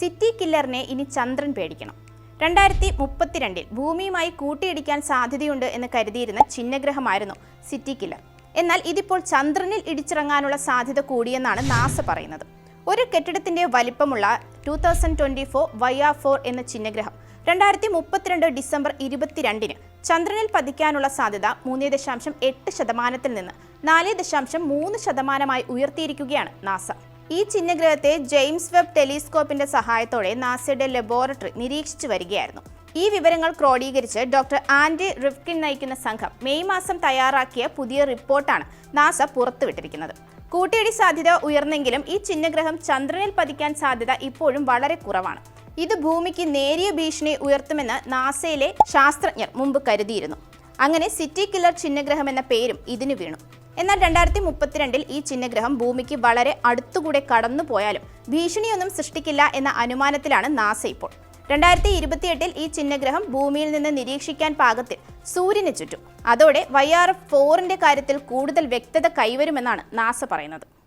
City കില്ലറിനെ ഇനി ചന്ദ്രൻ പേടിക്കണം. രണ്ടായിരത്തി മുപ്പത്തിരണ്ടിൽ ഭൂമിയുമായി കൂട്ടിയിടിക്കാൻ സാധ്യതയുണ്ട് എന്ന് കരുതിയിരുന്ന ചിഹ്നഗ്രഹമായിരുന്നു സിറ്റി കില്ലർ. എന്നാൽ ഇതിപ്പോൾ ചന്ദ്രനിൽ ഇടിച്ചിറങ്ങാനുള്ള സാധ്യത കൂടിയെന്നാണ് നാസ പറയുന്നത്. ഒരു കെട്ടിടത്തിന്റെ വലിപ്പമുള്ള two thousand twenty four Y R four എന്ന ചിഹ്നഗ്രഹം രണ്ടായിരത്തി മുപ്പത്തിരണ്ട് ഡിസംബർ ഇരുപത്തിരണ്ടിന് ചന്ദ്രനിൽ പതിക്കാനുള്ള സാധ്യത മൂന്ന് ദശാംശം എട്ട് ശതമാനത്തിൽ നിന്ന് നാല് ദശാംശം മൂന്ന് ശതമാനമായി ഉയർത്തിയിരിക്കുകയാണ് നാസ. ഈ ചിഹ്നഗ്രഹത്തെ ജെയിംസ് വെബ് ടെലിസ്കോപ്പിന്റെ സഹായത്തോടെ നാസയുടെ ലബോറട്ടറി നിരീക്ഷിച്ചു വരികയായിരുന്നു. ഈ വിവരങ്ങൾ ക്രോഡീകരിച്ച് ഡോക്ടർ ആൻഡി റിഫ്കിൻ നയിക്കുന്ന സംഘം മെയ് മാസം തയ്യാറാക്കിയ പുതിയ റിപ്പോർട്ടാണ് നാസ പുറത്തുവിട്ടിരിക്കുന്നത്. കൂട്ടിയിടി സാധ്യത ഉയർന്നെങ്കിലും ഈ ചിഹ്നഗ്രഹം ചന്ദ്രനിൽ പതിക്കാൻ സാധ്യത ഇപ്പോഴും വളരെ കുറവാണ്. ഇത് ഭൂമിക്ക് നേരിയ ഭീഷണി ഉയർത്തുമെന്ന് നാസയിലെ ശാസ്ത്രജ്ഞർ മുമ്പ് കരുതിയിരുന്നു. അങ്ങനെ സിറ്റി കില്ലർ ചിഹ്നഗ്രഹം എന്ന പേരും ഇതിന് വീണു. എന്നാൽ രണ്ടായിരത്തി മുപ്പത്തിരണ്ടിൽ ഈ ചിഹ്നഗ്രഹം ഭൂമിക്ക് വളരെ അടുത്തുകൂടെ കടന്നു പോയാലും ഭീഷണിയൊന്നും സൃഷ്ടിക്കില്ല എന്ന അനുമാനത്തിലാണ് നാസ ഇപ്പോൾ. രണ്ടായിരത്തി ഇരുപത്തിയെട്ടിൽ ഈ ചിഹ്നഗ്രഹം ഭൂമിയിൽ നിന്ന് നിരീക്ഷിക്കാൻ പാകത്തിൽ സൂര്യന് ചുറ്റും. അതോടെ വൈ ആർ എഫ് ഫോറിന്റെ കാര്യത്തിൽ കൂടുതൽ വ്യക്തത കൈവരുമെന്നാണ് നാസ പറയുന്നത്.